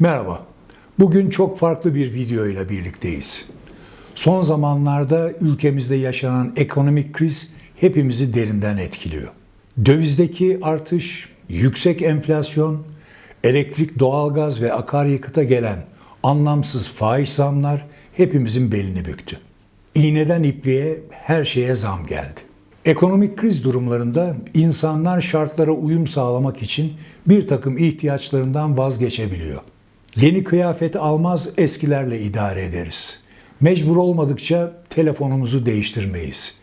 Merhaba. Bugün çok farklı bir video ile birlikteyiz. Son zamanlarda ülkemizde yaşanan ekonomik kriz hepimizi derinden etkiliyor. Dövizdeki artış, yüksek enflasyon, elektrik, doğalgaz ve akaryakıta gelen anlamsız faiz zamlar hepimizin belini büktü. İğneden ipliğe her şeye zam geldi. Ekonomik kriz durumlarında insanlar şartlara uyum sağlamak için bir takım ihtiyaçlarından vazgeçebiliyor. Yeni kıyafet almaz eskilerle idare ederiz. Mecbur olmadıkça telefonumuzu değiştirmeyiz.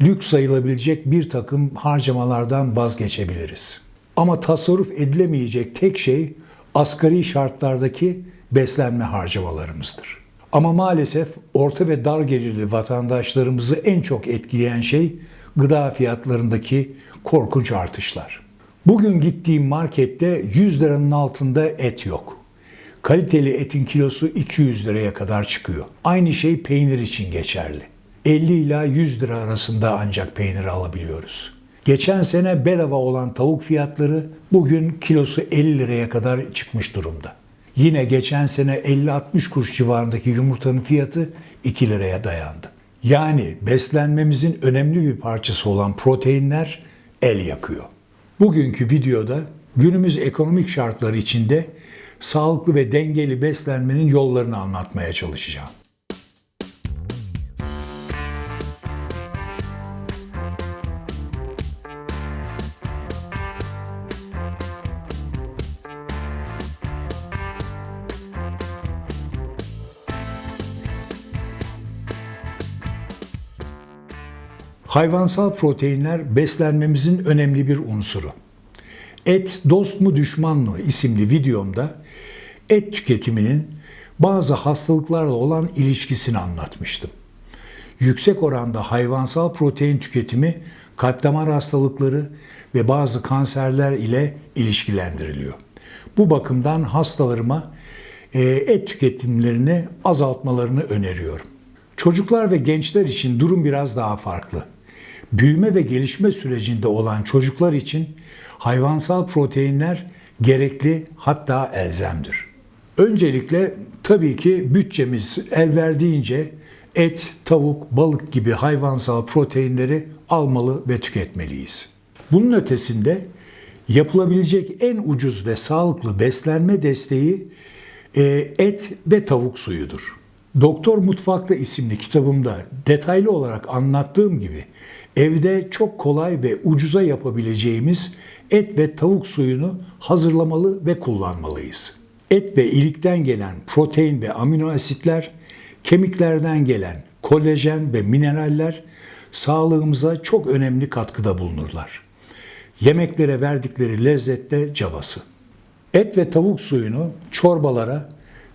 Lüks sayılabilecek bir takım harcamalardan vazgeçebiliriz. Ama tasarruf edilemeyecek tek şey asgari şartlardaki beslenme harcamalarımızdır. Ama maalesef orta ve dar gelirli vatandaşlarımızı en çok etkileyen şey gıda fiyatlarındaki korkunç artışlar. Bugün gittiğim markette 100 liranın altında et yok. Kaliteli etin kilosu 200 liraya kadar çıkıyor. Aynı şey peynir için geçerli. 50 ila 100 lira arasında ancak peynir alabiliyoruz. Geçen sene bedava olan tavuk fiyatları bugün kilosu 50 liraya kadar çıkmış durumda. Yine geçen sene 50-60 kuruş civarındaki yumurtanın fiyatı 2 liraya dayandı. Yani beslenmemizin önemli bir parçası olan proteinler el yakıyor. Bugünkü videoda günümüz ekonomik şartları içinde sağlıklı ve dengeli beslenmenin yollarını anlatmaya çalışacağım. Hayvansal proteinler beslenmemizin önemli bir unsuru. Et dost mu düşman mı isimli videomda et tüketiminin bazı hastalıklarla olan ilişkisini anlatmıştım. Yüksek oranda hayvansal protein tüketimi kalp damar hastalıkları ve bazı kanserler ile ilişkilendiriliyor. Bu bakımdan hastalarıma e, et tüketimlerini azaltmalarını öneriyorum. Çocuklar ve gençler için durum biraz daha farklı. Büyüme ve gelişme sürecinde olan çocuklar için hayvansal proteinler gerekli hatta elzemdir. Öncelikle tabii ki bütçemiz el verdiğince et, tavuk, balık gibi hayvansal proteinleri almalı ve tüketmeliyiz. Bunun ötesinde yapılabilecek en ucuz ve sağlıklı beslenme desteği e, et ve tavuk suyudur. Doktor Mutfakta isimli kitabımda detaylı olarak anlattığım gibi evde çok kolay ve ucuza yapabileceğimiz et ve tavuk suyunu hazırlamalı ve kullanmalıyız. Et ve ilikten gelen protein ve amino asitler, kemiklerden gelen kolajen ve mineraller sağlığımıza çok önemli katkıda bulunurlar. Yemeklere verdikleri lezzette cabası. Et ve tavuk suyunu çorbalara,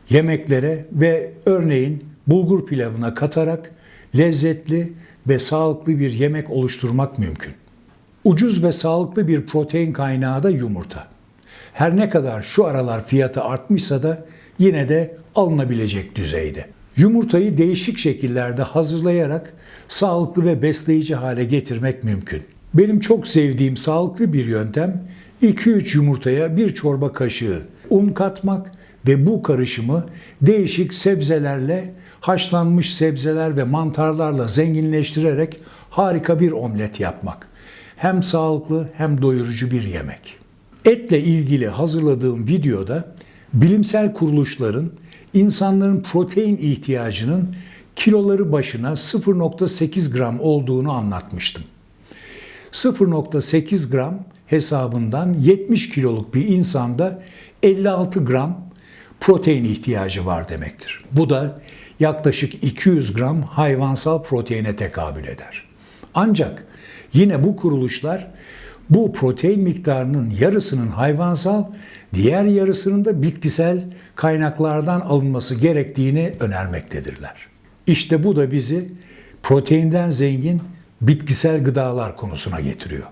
yemeklere ve örneğin bulgur pilavına katarak lezzetli ve sağlıklı bir yemek oluşturmak mümkün. Ucuz ve sağlıklı bir protein kaynağı da yumurta. Her ne kadar şu aralar fiyatı artmışsa da yine de alınabilecek düzeyde. Yumurtayı değişik şekillerde hazırlayarak sağlıklı ve besleyici hale getirmek mümkün. Benim çok sevdiğim sağlıklı bir yöntem 2-3 yumurtaya bir çorba kaşığı un katmak ve bu karışımı değişik sebzelerle, haşlanmış sebzeler ve mantarlarla zenginleştirerek harika bir omlet yapmak. Hem sağlıklı hem doyurucu bir yemek. Etle ilgili hazırladığım videoda bilimsel kuruluşların insanların protein ihtiyacının kiloları başına 0.8 gram olduğunu anlatmıştım. 0.8 gram hesabından 70 kiloluk bir insanda 56 gram protein ihtiyacı var demektir. Bu da yaklaşık 200 gram hayvansal proteine tekabül eder. Ancak yine bu kuruluşlar bu protein miktarının yarısının hayvansal, diğer yarısının da bitkisel kaynaklardan alınması gerektiğini önermektedirler. İşte bu da bizi proteinden zengin bitkisel gıdalar konusuna getiriyor.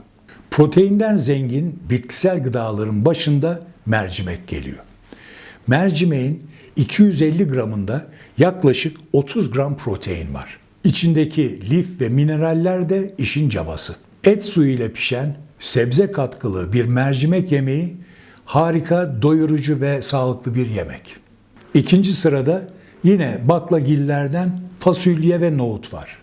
Proteinden zengin bitkisel gıdaların başında mercimek geliyor. Mercimeğin 250 gramında yaklaşık 30 gram protein var. İçindeki lif ve mineraller de işin cabası. Et suyu ile pişen sebze katkılı bir mercimek yemeği harika, doyurucu ve sağlıklı bir yemek. İkinci sırada yine baklagillerden fasulye ve nohut var.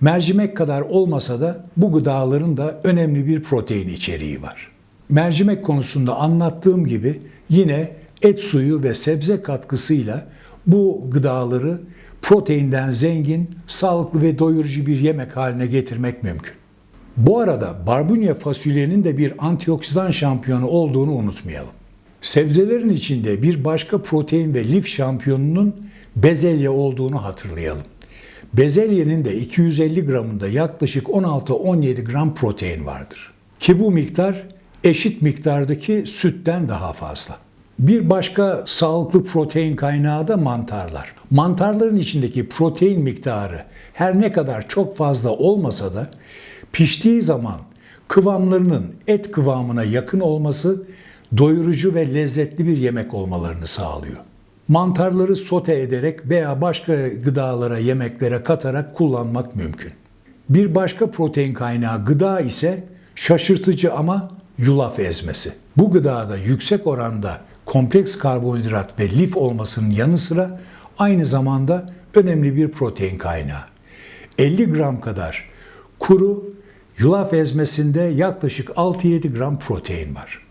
Mercimek kadar olmasa da bu gıdaların da önemli bir protein içeriği var. Mercimek konusunda anlattığım gibi yine et suyu ve sebze katkısıyla bu gıdaları proteinden zengin, sağlıklı ve doyurucu bir yemek haline getirmek mümkün. Bu arada barbunya fasulyenin de bir antioksidan şampiyonu olduğunu unutmayalım. Sebzelerin içinde bir başka protein ve lif şampiyonunun bezelye olduğunu hatırlayalım. Bezelyenin de 250 gramında yaklaşık 16-17 gram protein vardır. Ki bu miktar eşit miktardaki sütten daha fazla. Bir başka sağlıklı protein kaynağı da mantarlar. Mantarların içindeki protein miktarı her ne kadar çok fazla olmasa da piştiği zaman kıvamlarının et kıvamına yakın olması doyurucu ve lezzetli bir yemek olmalarını sağlıyor. Mantarları sote ederek veya başka gıdalara, yemeklere katarak kullanmak mümkün. Bir başka protein kaynağı gıda ise şaşırtıcı ama yulaf ezmesi. Bu gıdada yüksek oranda kompleks karbonhidrat ve lif olmasının yanı sıra aynı zamanda önemli bir protein kaynağı. 50 gram kadar kuru yulaf ezmesinde yaklaşık 6-7 gram protein var.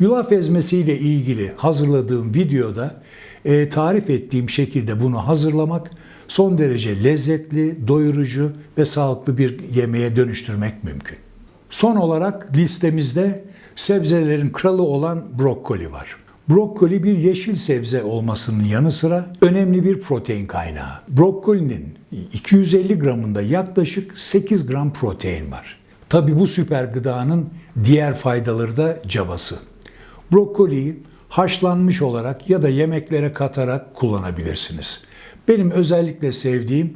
Yulaf ezmesiyle ilgili hazırladığım videoda e, tarif ettiğim şekilde bunu hazırlamak son derece lezzetli, doyurucu ve sağlıklı bir yemeğe dönüştürmek mümkün. Son olarak listemizde sebzelerin kralı olan brokoli var. Brokoli bir yeşil sebze olmasının yanı sıra önemli bir protein kaynağı. Brokolinin 250 gramında yaklaşık 8 gram protein var. Tabi bu süper gıdanın diğer faydaları da cabası. Brokoliyi haşlanmış olarak ya da yemeklere katarak kullanabilirsiniz. Benim özellikle sevdiğim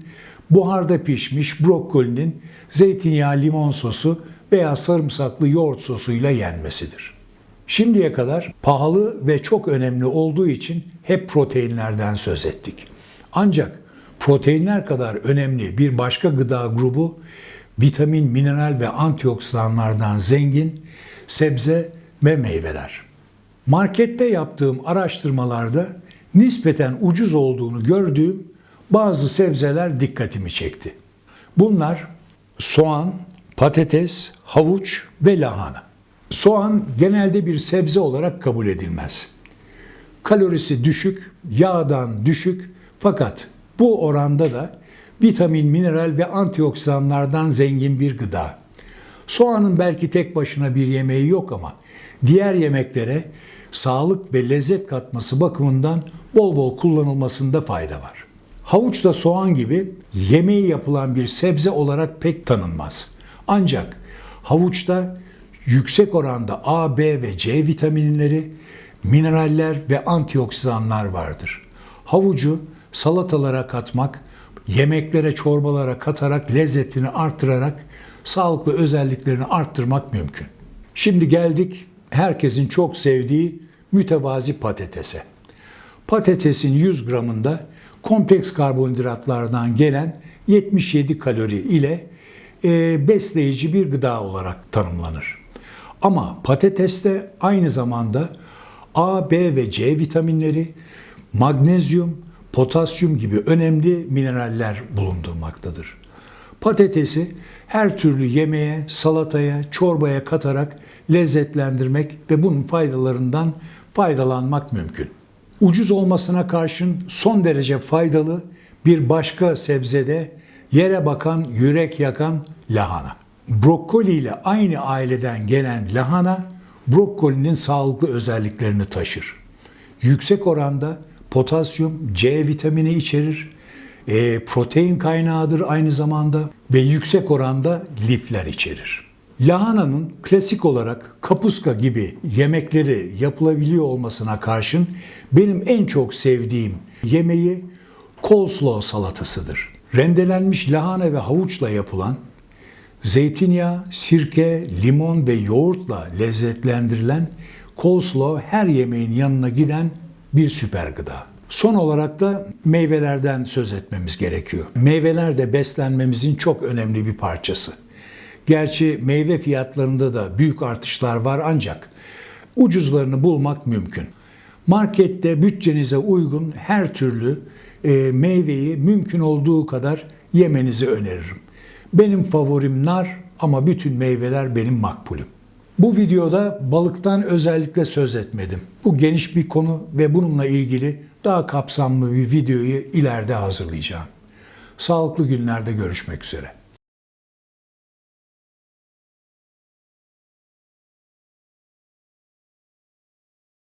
buharda pişmiş brokolinin zeytinyağı limon sosu veya sarımsaklı yoğurt sosuyla yenmesidir. Şimdiye kadar pahalı ve çok önemli olduğu için hep proteinlerden söz ettik. Ancak proteinler kadar önemli bir başka gıda grubu vitamin, mineral ve antioksidanlardan zengin sebze ve meyveler. Markette yaptığım araştırmalarda nispeten ucuz olduğunu gördüğüm bazı sebzeler dikkatimi çekti. Bunlar soğan, patates, havuç ve lahana. Soğan genelde bir sebze olarak kabul edilmez. Kalorisi düşük, yağdan düşük fakat bu oranda da vitamin, mineral ve antioksidanlardan zengin bir gıda. Soğanın belki tek başına bir yemeği yok ama diğer yemeklere sağlık ve lezzet katması bakımından bol bol kullanılmasında fayda var. Havuç da soğan gibi yemeği yapılan bir sebze olarak pek tanınmaz. Ancak havuçta yüksek oranda A, B ve C vitaminleri, mineraller ve antioksidanlar vardır. Havucu salatalara katmak, yemeklere, çorbalara katarak lezzetini artırarak sağlıklı özelliklerini arttırmak mümkün. Şimdi geldik herkesin çok sevdiği mütevazi patatese. Patatesin 100 gramında kompleks karbonhidratlardan gelen 77 kalori ile e, besleyici bir gıda olarak tanımlanır. Ama patateste aynı zamanda A, B ve C vitaminleri, magnezyum, potasyum gibi önemli mineraller bulundurmaktadır. Patatesi her türlü yemeğe, salataya, çorbaya katarak lezzetlendirmek ve bunun faydalarından faydalanmak mümkün. Ucuz olmasına karşın son derece faydalı bir başka sebzede yere bakan, yürek yakan lahana. Brokoli ile aynı aileden gelen lahana, brokolinin sağlıklı özelliklerini taşır. Yüksek oranda potasyum, C vitamini içerir, e, protein kaynağıdır aynı zamanda ve yüksek oranda lifler içerir. Lahananın klasik olarak kapuska gibi yemekleri yapılabiliyor olmasına karşın benim en çok sevdiğim yemeği coleslaw salatasıdır. Rendelenmiş lahana ve havuçla yapılan zeytinyağı, sirke, limon ve yoğurtla lezzetlendirilen coleslaw her yemeğin yanına giden bir süper gıda. Son olarak da meyvelerden söz etmemiz gerekiyor. Meyveler de beslenmemizin çok önemli bir parçası. Gerçi meyve fiyatlarında da büyük artışlar var ancak ucuzlarını bulmak mümkün. Markette bütçenize uygun her türlü e, meyveyi mümkün olduğu kadar yemenizi öneririm. Benim favorim nar ama bütün meyveler benim makbulüm. Bu videoda balıktan özellikle söz etmedim. Bu geniş bir konu ve bununla ilgili daha kapsamlı bir videoyu ileride hazırlayacağım. Sağlıklı günlerde görüşmek üzere.